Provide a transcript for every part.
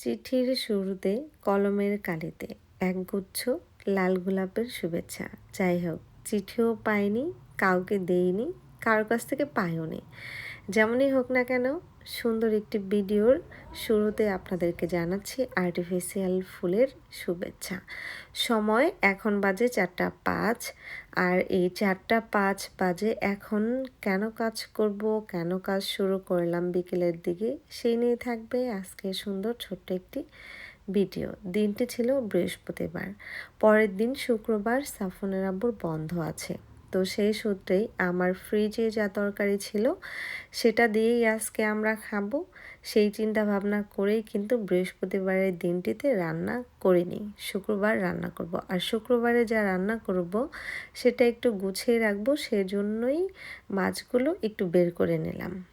চিঠির শুরুতে, কলমের কালিতে একগুচ্ছ লাল গোলাপের শুভেচ্ছা। যাই হোক চিঠিও পাইনি, কাউকে দেইনি কারোর কাছ থেকে পাইও নি যেমনই হোক না কেন সুন্দর একটি ভিডিওর শুরুতে আপনাদেরকে জানাচ্ছি আর্টিফিশিয়াল ফুলের শুভেচ্ছা। সময় এখন বাজে চারটা পাঁচ আর এই চারটা পাঁচ বাজে এখন কেন কাজ করব, কেন কাজ শুরু করলাম বিকেলের দিকে সেই নিয়ে থাকবে আজকে সুন্দর ছোট্ট একটি ভিডিও। দিনটি ছিল বৃহস্পতিবার, পরের দিন শুক্রবার সাফনের আব্বুর বন্ধ আছে। তো সেই সূত্রেই আমার ফ্রিজে যা তরকারি ছিল, সেটা দিয়েই আজকে আমরা খাব। সেই চিন্তা ভাবনা করেই কিন্তু বৃহস্পতিবারের দিনটিতে রান্না করিনি, শুক্রবার রান্না করব। আর শুক্রবারে যা রান্না করব, সেটা একটু গুছিয়ে রাখব, সেজন্যই মাছগুলো একটু বের করে নিলাম।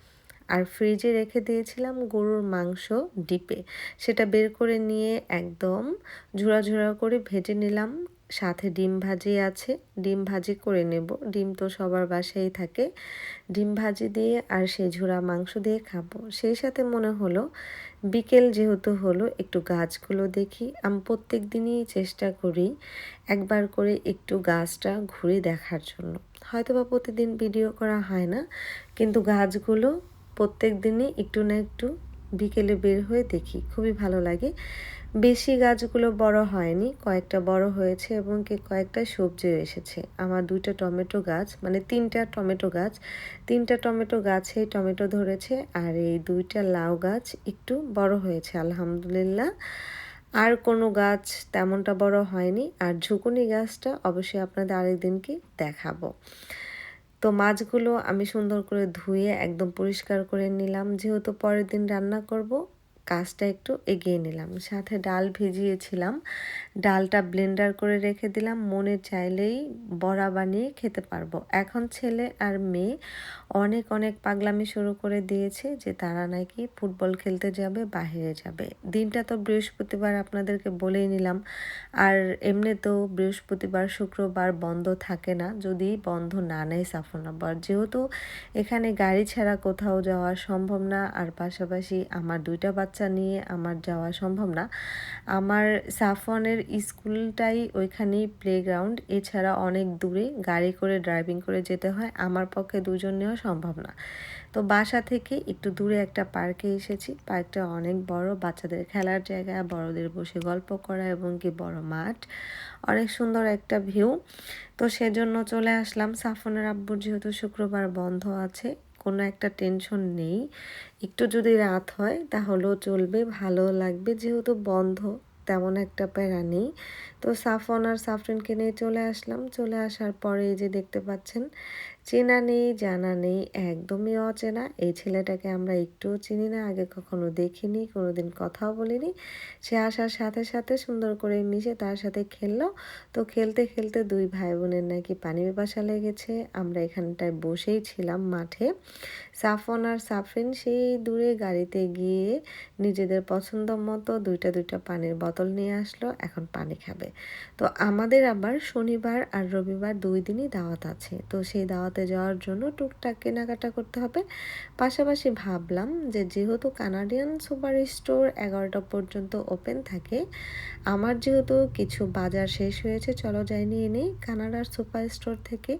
আর ফ্রিজে রেখে দিয়েছিলাম গরুর মাংস ডিপে। সেটা বের করে নিয়ে একদম ঝুড়া ঝুড়া করে ভেজে নিলাম। সাথে ডিম ভাজি আছে। ডিম ভাজি করে নেব। ডিম তো সবার বাসায় থাকে। ডিম ভাজি দিয়ে আর সেই ঝুড়া মাংস দিয়ে খাব। সেই সাথে মনে হলো, বিকেল যেহেতু হলো, একটু গাছগুলো দেখি। আমি প্রত্যেক দিনই চেষ্টা করি একবার করে একটু গাছটা ঘুরে দেখার জন্য। হয়তো বা প্রতিদিন ভিডিও করা হয় না, কিন্তু গাছগুলো প্রত্যেক দিনই একটু না একটু বিকেলে বের হয়ে দেখি, খুবই ভালো লাগে। বেশি গাছগুলো বড় হয়নি, কয়েকটা বড় হয়েছে এবং কি কয়েকটা সবজিও এসেছে। আমার দুইটা টমেটো গাছ মানে তিনটা টমেটো গাছ, তিনটা টমেটো গাছে টমেটো ধরেছে আর এই দুইটা লাউ গাছ একটু বড় হয়েছে, আলহামদুলিল্লাহ। আর কোনো গাছ তেমনটা বড় হয়নি, আর ঝুকুনি গাছটা অবশ্যই আপনাদের আরেকদিনকে দেখাবো। তো মাছগুলো আমি সুন্দর করে ধুয়ে একদম পরিষ্কার করে নিলাম। যেহেতু পরের দিন রান্না করব কাজটা একটু এগিয়ে নিলাম। সাথে ডাল ভিজিয়েছিলাম। ডালটা ব্লেন্ডার করে রেখে দিলাম। মনে চাইলেই বড়া বানিয়ে খেতে পারব। এখন ছেলে আর মেয়ে অনেক অনেক পাগলামি শুরু করে দিয়েছে যে তারা নাকি ফুটবল খেলতে যাবে, বাহিরে যাবে। দিনটা তো বৃহস্পতিবার আপনাদেরকে বলেই নিলাম। আর এমনি তো বৃহস্পতিবার, শুক্রবার বন্ধ থাকে না। যদি বন্ধ না নেয় সাফনাবার যেহেতু এখানে গাড়ি ছাড়া কোথাও যাওয়া সম্ভব না। আর পাশাপাশি আমার দুইটা বাচ্চা নিয়ে আমার যাওয়া সম্ভব না। আমার সাফনের স্কুলটাই ওইখানেই প্লেগ্রাউন্ড এছাড়া অনেক দূরে। গাড়ি করে ড্রাইভিং করে যেতে হয়। আমার পক্ষে দুজন নেওয়া সম্ভব না। তো বাসা থেকে একটু দূরে একটা পার্কে এসেছি। পার্কটা অনেক বড়, বাচ্চাদের খেলার জায়গা, বড়দের বসে গল্প করা এবং কি বড় মাঠ। অনেক সুন্দর একটা ভিউ তো সেজন্য চলে আসলাম। সাফনের আব্বুর যেহেতু শুক্রবার বন্ধ আছে কোনো একটা টেনশন নেই। একটু যদি রাত হয় তাহলেও চলবে, ভালো লাগবে। যেহেতু বন্ধ, তেমন একটা প্যারা নেই। তো সাফন আর সাফরিনকে নিয়ে চলে আসলাম। চলে আসার পরে এই যে দেখতে পাচ্ছেন চেনা নেই, জানা নেই, একদমই অচেনা। এই ছেলেটাকে আমরা একটুও চিনি না, আগে কখনো দেখিনি, কোনোদিন কথাও বলিনি। সে আসার সাথে সাথে সুন্দর করে মিশে তার সাথে খেললো। তো খেলতে খেলতে দুই ভাই বোনের নাকি পানি বাসা লেগেছে। আমরা এখানটায় বসেই ছিলাম মাঠে। সাফন আর সাফরিন সেই দূরে গাড়িতে গিয়ে নিজেদের পছন্দ মতো দুইটা দুইটা পানির বোতল নিয়ে আসলো, এখন পানি খাবে। তো আমাদের আবার শনিবার আর রবিবার দুই দিনই দাওয়াত আছে। তো সেই দাওয়াত ঘুরতে যাওয়ার জন্য টুকটাক কেনাকাটা করতে হবে। পাশাপাশি ভাবলাম যে যেহেতু কানাডিয়ান সুপার স্টোর এগারোটা পর্যন্ত ওপেন থাকে, আমার যেহেতু কিছু বাজার শেষ হয়েছে, চলো যাই নিয়ে নিই। কানাডার সুপার স্টোর থেকে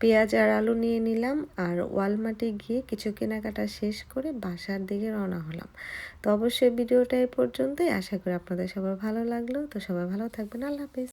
পেঁয়াজ আর আলু নিয়ে নিলাম আর ওয়ালমার্টে গিয়ে কিছু কেনাকাটা শেষ করে বাসার দিকে রওনা হলাম। তো অবশ্যই ভিডিওটা এই পর্যন্তই। আশা করি আপনাদের সবার ভালো লাগল। তো সবাই ভালো থাকবেন। আল্লাহ হাফিজ।